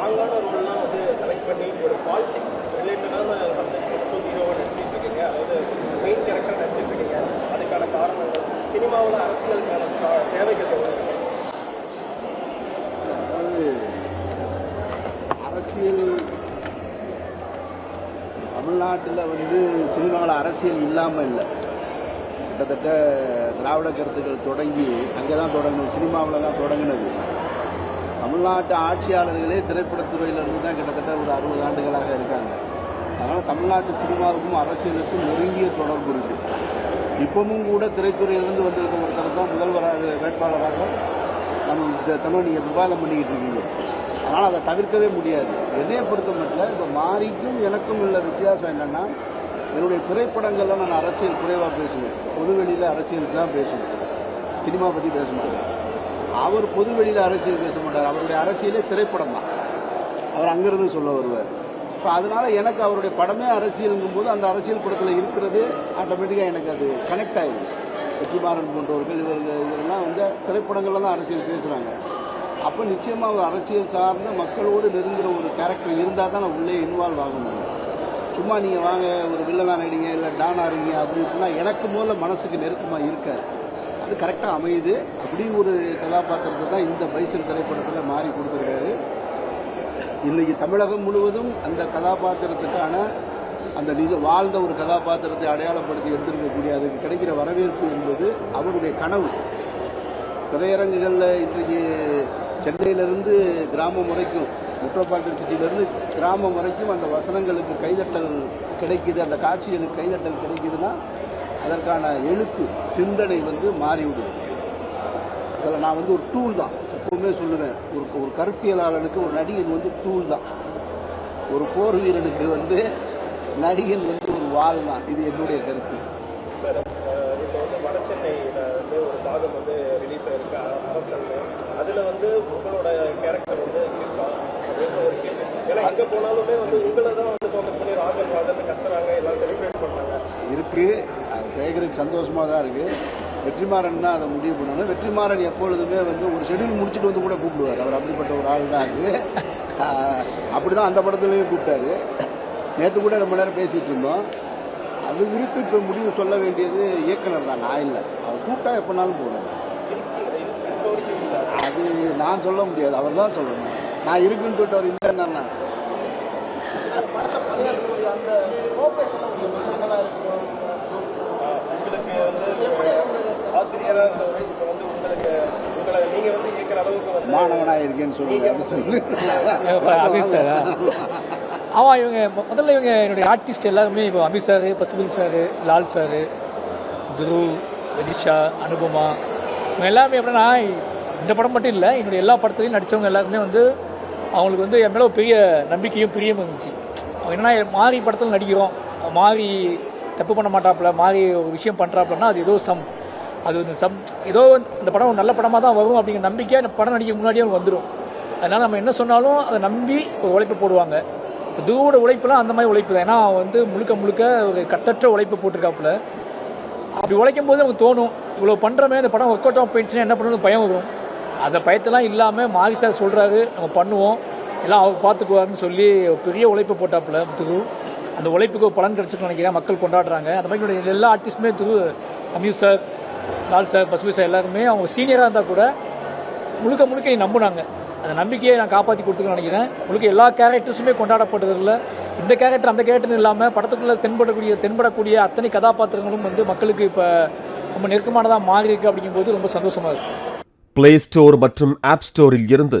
ஸ்ட்ராங்கான ரோல்லாம் வந்து செலக்ட் பண்ணி ஒரு பாலிடிக்ஸ் ரிலேட்டடான சப்ஜெக்ட் மட்டும் ஹீரோவாக நடிச்சிட்டு இருக்கீங்க அதாவது மெயின் கேரக்டர் நடிச்சிட்டு இருக்கீங்க அதுக்கான காரணங்கள் சினிமாவில் அரசியலுக்கான தேவைகள் எவ்வளோ அதாவது அரசியல் தமிழ்நாட்டில் வந்து சினிமாவில் அரசியல் இல்லாமல் இல்லை. கிட்டத்தட்ட திராவிட கருத்துக்கள் தொடங்கி அங்கே தான் தொடங்குது சினிமாவில் தான் தொடங்கினது. தமிழ்நாட்டு ஆட்சியாளர்களே திரைப்படத்துறையிலிருந்து தான் கிட்டத்தட்ட ஒரு அறுபது ஆண்டுகளாக இருக்காங்க. அதனால் தமிழ்நாட்டு சினிமாவுக்கும் அரசியலுக்கும் நெருங்கிய தொடர்பு இருக்கு. இப்பவும் கூட திரைத்துறையிலிருந்து வந்திருக்க ஒருத்தர் தான் முதல்வராக வேட்பாளராக நம்ம இந்த நீங்கள் விவாதம் பண்ணிக்கிட்டு இருக்கீங்க. அதனால் அதை தவிர்க்கவே முடியாது. என்னைய பொறுத்த மட்டும் இப்போ மாறிக்கும் எனக்கும் உள்ள வித்தியாசம் என்னென்னா என்னுடைய திரைப்படங்கள்ல நான் அரசியல் குறைவாக பேசுவேன். பொதுவெளியில் அரசியலுக்கு தான் பேசுவேன். சினிமா பற்றி பேச மாட்டேன். அவர் பொதுவெளியில் அரசியல் பேச மாட்டார். அவருடைய அரசியலே திரைப்படம் தான். அவர் அங்கிருந்து சொல்ல வருவார். ஸோ அதனால எனக்கு அவருடைய படமே அரசியலுங்கும் போது அந்த அரசியல் படத்தில் இருக்கிறது ஆட்டோமேட்டிக்காக எனக்கு அது கனெக்ட் ஆயிடுது. வெற்றிமாறன் போன்றவர்கள் இவர்கள் இதெல்லாம் வந்து திரைப்படங்களில் தான் அரசியல் பேசுகிறாங்க அப்போ நிச்சயமாக அவர் அரசியல் சார்ந்த மக்களோடு நெருங்குற ஒரு கேரக்டர் இருந்தால் தான் நான் உள்ளே இன்வால்வ் ஆக முடியும். சும்மா நீங்கள் வாங்க ஒரு வில்லனா நடிங்க இல்லை டானா இருங்க அப்படி இப்படின்னா எனக்கு முதல்ல மனசுக்கு நெருக்கமாக இருக்காது. அது கரெக்டாக அமையுது. அப்படி ஒரு கதாபாத்திரத்தை தான் இந்த பைசல் திரைப்படத்தில் மாறி கொடுத்துருக்காரு. இன்றைக்கி தமிழகம் முழுவதும் அந்த கதாபாத்திரத்துக்கான அந்த நிஜ வாழ்ந்த ஒரு கதாபாத்திரத்தை அடையாளப்படுத்தி எடுத்திருக்கக்கூடிய அதுக்கு கிடைக்கிற வரவேற்பு என்பது அவருடைய கனவு. திரையரங்குகளில் இன்றைக்கு சென்னையிலிருந்து கிராமம் வரைக்கும் மெட்ரோபாலிட்டன் சிட்டியிலேருந்து கிராமம் வரைக்கும் அந்த வசனங்களுக்கு கைதட்டல் கிடைக்குது அந்த காட்சிகளுக்கு கைதட்டல் கிடைக்குதுன்னா அதற்கான எழுத்து சிந்தனை வந்து மாறிவிடுது. அதில் நான் வந்து ஒரு டூல் தான். எப்பவுமே சொல்லுவேன் ஒரு ஒரு கருத்தியலாளனுக்கு ஒரு நடிகன் வந்து டூல் தான். ஒரு போர் வீரனுக்கு வந்து நடிகன் வந்து ஒரு வாள் தான். இது என்னுடைய கருத்து. சார் இப்போ வந்து வட சென்னையில் வந்து ஒரு பாகம் வந்து ரிலீஸ் ஆயிருக்கு அரசன் அதில் வந்து உங்களோட கேரக்டர் வந்து இருக்கா? அப்படின்ற ஒரு கேள்வி. ஏன்னா எங்கே போனாலுமே வந்து உங்களை தான் வந்து ஃபோக்கஸ் பண்ணி ராஜன் ராஜன் கத்துறாங்க எல்லாம் செலிப்ரேட் பண்ணுறாங்க இருக்கு. அது கேட்குறதுக்கு சந்தோஷமாக தான் இருக்குது வெற்றிமாறன் தான் அதை முடிவு பண்ணணும். வெற்றிமாறன் எப்பொழுதுமே வந்து ஒரு ஷெடியூல் முடிச்சுட்டு வந்து கூட கூப்பிடுவார். அவர் அப்படிப்பட்ட ஒரு ஆள் தான் அது. அப்படி தான் அந்த படத்துலேயும் கூப்பிட்டாரு. நேற்று கூட ரொம்ப நேரம் பேசிகிட்டு இருந்தோம். அது குறித்து இப்போ முடிவு சொல்ல வேண்டியது இயக்குனர் தான். நான் இல்லை. அவர் கூப்பிட்டா எப்போனாலும் போகணும் அது நான் சொல்ல முடியாது. அவர் தான் சொல்லணும். நான் இருக்குன்னு சொல்லிட்டு அவர் இல்லைன்னா அந்த உங்களுக்கு வந்து ஆசிரியராக இருந்தவர் இப்போ வந்து உங்களுக்கு உங்களை நீங்கள் வந்து இயக்கிற அளவுக்கு வந்து மாணவனாக இருக்கேன்னு சொல்லுங்க அப்படின்னு இப்ப அபிஷ் சாரா? ஆமாம் இவங்க முதல்ல இவங்க என்னுடைய ஆர்டிஸ்ட் எல்லாருமே இப்போ Amit sir Basil sir Lal sir துரு ரஜிஷா அனுபமா இவங்க எல்லாருமே எப்படின்னா இந்த படம் மட்டும் இல்லை என்னுடைய எல்லா படத்துலையும் நடித்தவங்க எல்லாருமே வந்து அவங்களுக்கு வந்து என் மேலே பெரிய நம்பிக்கையும் பிரியமும் இருந்துச்சு. அவங்க என்னன்னா மாறி படத்தில் நடிக்கிறோம். மாறி தப்பு பண்ண மாட்டாப்புல மாறி ஒரு விஷயம் பண்ணுறாப்புலன்னா அது ஏதோ சம். அது வந்து சம் ஏதோ இந்த படம் ஒரு நல்ல படமாக தான் வரும் அப்படிங்கிற நம்பிக்கையாக இந்த படம் நடிக்க முன்னாடியே வந்துடும் அதனால் நம்ம என்ன சொன்னாலும் அதை நம்பி ஒரு உழைப்பு போடுவாங்க. தூவோட உழைப்புலாம் அந்த மாதிரி உழைப்பு தான். ஏன்னா வந்து முழுக்க முழுக்க ஒரு கட்டற்ற உழைப்பு போட்டிருக்காப்புல. அப்படி உழைக்கும் போது நமக்கு தோணும் இவ்வளோ பண்ணுறமே இந்த படம் ஒர்க் அவுட் ஆஃப் போயிடுச்சுன்னா என்ன பண்ணணும் பயம் வரும். அந்த பயத்தெல்லாம் இல்லாமல் மாரி சார் சொல்கிறாரு நம்ம பண்ணுவோம். எல்லாம் அவர் பார்த்துக்குவாருன்னு சொல்லி பெரிய உழைப்பு போட்டாப்புல திரு. அந்த உழைப்புக்கு ஒரு பலன் கிடச்சிக்கணும்னு நினைக்கிறேன். மக்கள் கொண்டாடுறாங்க. அந்த மாதிரி என்னுடைய எல்லா ஆர்டிஸ்ட்டுமே திரு. அமியூஸ் சார் லால் சார் பசுபி சார் எல்லாருமே அவங்க சீனியராக இருந்தால் கூட முழுக்க முழுக்க என்னை நம்புனாங்க. அந்த நம்பிக்கையை நான் காப்பாற்றி கொடுத்துருக்கேன்னு நினைக்கிறேன். முழுக்க எல்லா கேரக்டர்ஸுமே கொண்டாடப்பட்டதில்ல இந்த கேரக்டர் அந்த கேரக்டர் இல்லாமல் படத்துக்குள்ளே தென்படக்கூடிய தென்படக்கூடிய அத்தனை கதாபாத்திரங்களும் வந்து மக்களுக்கு இப்போ ரொம்ப நெருக்கமானதாக மாறி இருக்குது அப்படிங்கும்போது ரொம்ப சந்தோஷமாக இருக்குது பிளே ஸ்டோர் மற்றும் ஆப் ஸ்டோரில் இருந்து